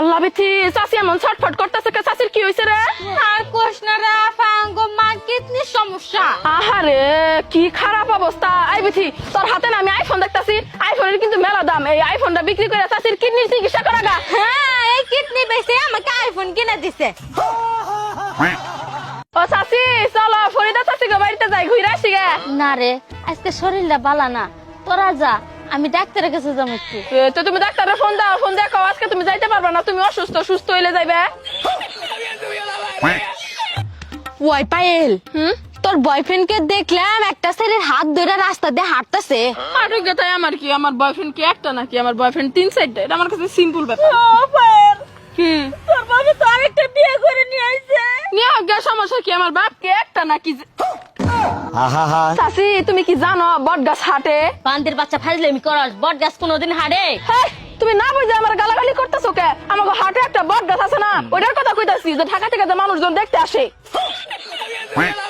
আল্লাহ বিথি চাচি এমন ছটফট করতেছে কে? চাচির কি হয়েছে রে? আর কোশনারা ফাঙ্গো মা কিডনি সমস্যা। আহারে কি খারাপ অবস্থা। আই বিথি তোর হাতে না আমি আইফোন দেখতাছি। আইফোনের কিন্তু মেলা দাম। এই আইফোনটা বিক্রি করে চাচির কিডনির চিকিৎসা করা গা। হ্যাঁ এই কিডনি বেচে আমাকে আইফোন কিনে দিছে। ও চাচি চলো ফরিদা চাচিকে বাড়িতে যাই ঘুরে আসি গে। না রে আজকে শরীরটা বালা না। তোরা যা আমি ডাক্তারের কাছে যাব একটু। তো তুমি ডাক্তারের ফোন দাও ফোন দেখো। তুমি যাইতে পারবে না তুমি অসুস্থ সুস্থ হইলে যাইবে। ওয়াই পায়েল হুম? তোর বয়ফ্রেন্ডকে দেখলাম একটা ছেলের হাত ধরে রাস্তা দিয়ে হাঁটতেছে। আরোগ্যতায় আমার কি আমার বয়ফ্রেন্ড কি একটা নাকি? আমার বয়ফ্রেন্ড তিন সাইডটা এটা আমার কাছে সিম্পল ব্যাপার। কি? তোর বাবা তো আরেকটা বিয়ে করে নিয়ে আইছে। নিয়ে গে, সমস্যা কি আমার বাপ কি একটা নাকি চাচি তুমি কি জানো বট গাছ হাটে? বান্দির বাচ্চা ফাজলে আমি করাস বট গাছ কোনোদিন হারে হেই, তুমি না বুঝে আমার গালাগালি করতেছো কে আমাকে হাটে একটা বট গাছ আছে না ওইটার কথা কইতাছি যে ঢাকা থেকে যে মানুষজন দেখতে আসে।